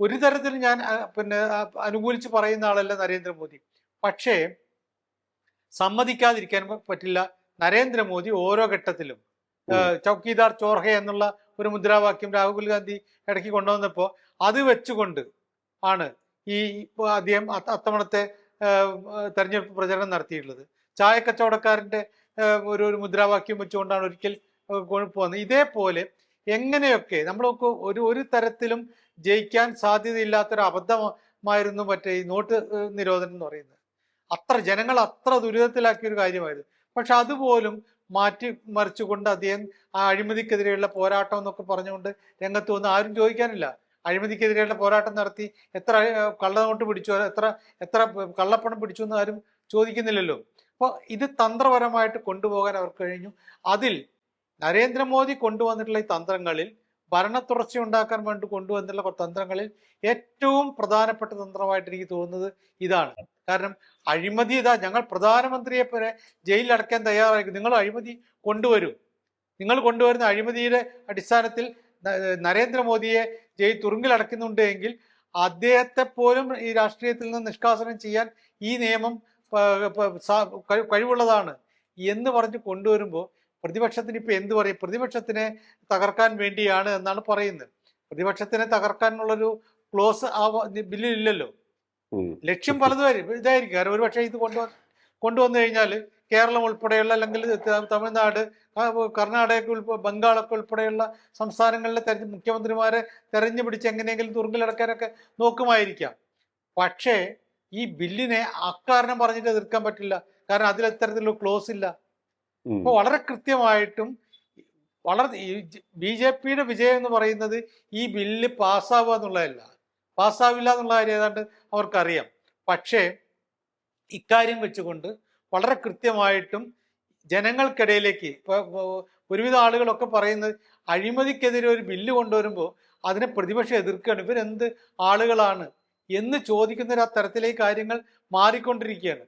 ഒരു തരത്തിൽ ഞാൻ പിന്നെ അനുകൂലിച്ച് പറയുന്ന ആളല്ല നരേന്ദ്രമോദി. പക്ഷേ സമ്മതിക്കാതിരിക്കാൻ പറ്റില്ല നരേന്ദ്രമോദി ഓരോ ഘട്ടത്തിലും. ചൗക്കീദാർ ചോർഹെ എന്നുള്ള ഒരു മുദ്രാവാക്യം രാഹുൽ ഗാന്ധി ഇടയ്ക്ക് കൊണ്ടുവന്നപ്പോൾ അത് വെച്ചുകൊണ്ട് ആണ് ഈ അദ്ദേഹം അത്തവണത്തെ തെരഞ്ഞെടുപ്പ് പ്രചരണം നടത്തിയിട്ടുള്ളത്. ചായക്കച്ചവടക്കാരന്റെ ഏഹ്, ഒരു ഒരു മുദ്രാവാക്യം വെച്ചുകൊണ്ടാണ് ഒരിക്കൽ പോകുന്നത് ഇതേപോലെ എങ്ങനെയൊക്കെ നമ്മളൊക്കെ ഒരു ഒരു തരത്തിലും ജയിക്കാൻ സാധ്യതയില്ലാത്തൊരു അബദ്ധമായിരുന്നു മറ്റേ ഈ നോട്ട് നിരോധനം എന്ന് പറയുന്നത്. അത്ര ജനങ്ങൾ അത്ര ദുരിതത്തിലാക്കിയ ഒരു കാര്യമായിരുന്നു പക്ഷെ അതുപോലും മാറ്റി മറിച്ചുകൊണ്ട് അദ്ദേഹം ആ അഴിമതിക്കെതിരെയുള്ള പോരാട്ടം എന്നൊക്കെ പറഞ്ഞുകൊണ്ട് രംഗത്ത് വന്ന് ആരും ചോദിക്കാനില്ല. അഴിമതിക്കെതിരെയുള്ള പോരാട്ടം നടത്തി എത്ര കള്ളനോട്ട് പിടിച്ചു എത്ര എത്ര കള്ളപ്പണം പിടിച്ചു എന്ന് ആരും ചോദിക്കുന്നില്ലല്ലോ. അപ്പോൾ ഇത് തന്ത്രപരമായിട്ട് കൊണ്ടുപോകാൻ അവർക്ക് കഴിഞ്ഞു. അതിൽ നരേന്ദ്രമോദി കൊണ്ടുവന്നിട്ടുള്ള ഈ തന്ത്രങ്ങളിൽ ഭരണ തുടർച്ച ഉണ്ടാക്കാൻ വേണ്ടി കൊണ്ടുവന്നിട്ടുള്ള തന്ത്രങ്ങളിൽ ഏറ്റവും പ്രധാനപ്പെട്ട തന്ത്രമായിട്ട് എനിക്ക് തോന്നുന്നത് ഇതാണ്. കാരണം അഴിമതി ഇതാ ഞങ്ങൾ പ്രധാനമന്ത്രിയെ പോലെ ജയിലിൽ അടയ്ക്കാൻ തയ്യാറായിരിക്കും. നിങ്ങൾ അഴിമതി കൊണ്ടുവരും. നിങ്ങൾ കൊണ്ടുവരുന്ന അഴിമതിയുടെ അടിസ്ഥാനത്തിൽ നരേന്ദ്രമോദിയെ ജയിൽ തുറുങ്കിൽ അടയ്ക്കുന്നുണ്ട് എങ്കിൽ അദ്ദേഹത്തെ പോലും ഈ രാഷ്ട്രീയത്തിൽ നിന്ന് നിഷ്കാസനം ചെയ്യാൻ ഈ നിയമം കഴിവുള്ളതാണ് എന്ന് പറഞ്ഞ് കൊണ്ടുവരുമ്പോൾ പ്രതിപക്ഷത്തിന് ഇപ്പൊ എന്ത് പറയും? പ്രതിപക്ഷത്തിനെ തകർക്കാൻ വേണ്ടിയാണ് എന്നാണ് പറയുന്നത്. പ്രതിപക്ഷത്തിനെ തകർക്കാനുള്ളൊരു ക്ലോസ് ആ ബില്ലിൽ ഇല്ലല്ലോ ലക്ഷ്യം പലതും. ഇതായിരിക്കും. കാരണം ഒരുപക്ഷെ ഇത് കൊണ്ടു കൊണ്ടുവന്നു കഴിഞ്ഞാൽ കേരളം ഉൾപ്പെടെയുള്ള അല്ലെങ്കിൽ തമിഴ്നാട് കർണാടക ബംഗാളൊക്കെ ഉൾപ്പെടെയുള്ള സംസ്ഥാനങ്ങളിലെ തെര മുഖ്യമന്ത്രിമാരെ തെരഞ്ഞു പിടിച്ച് എങ്ങനെയെങ്കിലും തുറങ്കിലടക്കാനൊക്കെ നോക്കുമായിരിക്കാം. പക്ഷേ ഈ ബില്ലിനെ അക്കാരണം പറഞ്ഞിട്ട് എതിർക്കാൻ പറ്റില്ല. കാരണം അതിൽ ഇത്തരത്തിലുള്ള ക്ലോസ് ഇല്ല. അപ്പോൾ വളരെ കൃത്യമായിട്ടും വളരെ ബി ജെ പിയുടെ വിജയം എന്ന് പറയുന്നത് ഈ ബില്ല് പാസ്സാവുക എന്നുള്ളതല്ല. പാസ്സാവില്ല എന്നുള്ള കാര്യം ഏതാണ്ട് അവർക്കറിയാം. പക്ഷേ ഇക്കാര്യം വെച്ചുകൊണ്ട് വളരെ കൃത്യമായിട്ടും ജനങ്ങൾക്കിടയിലേക്ക് ഒരുവിധം ആളുകളൊക്കെ പറയുന്നത് അഴിമതിക്കെതിരെ ഒരു ബില്ല് കൊണ്ടുവരുമ്പോൾ അതിനെ പ്രതിപക്ഷം എതിർക്കുകയാണ്. ഇവരെന്ത് ആളുകളാണ് എന്ന് ചോദിക്കുന്ന ഒരു തരത്തിലേക്ക് കാര്യങ്ങൾ മാറിക്കൊണ്ടിരിക്കുകയാണ്.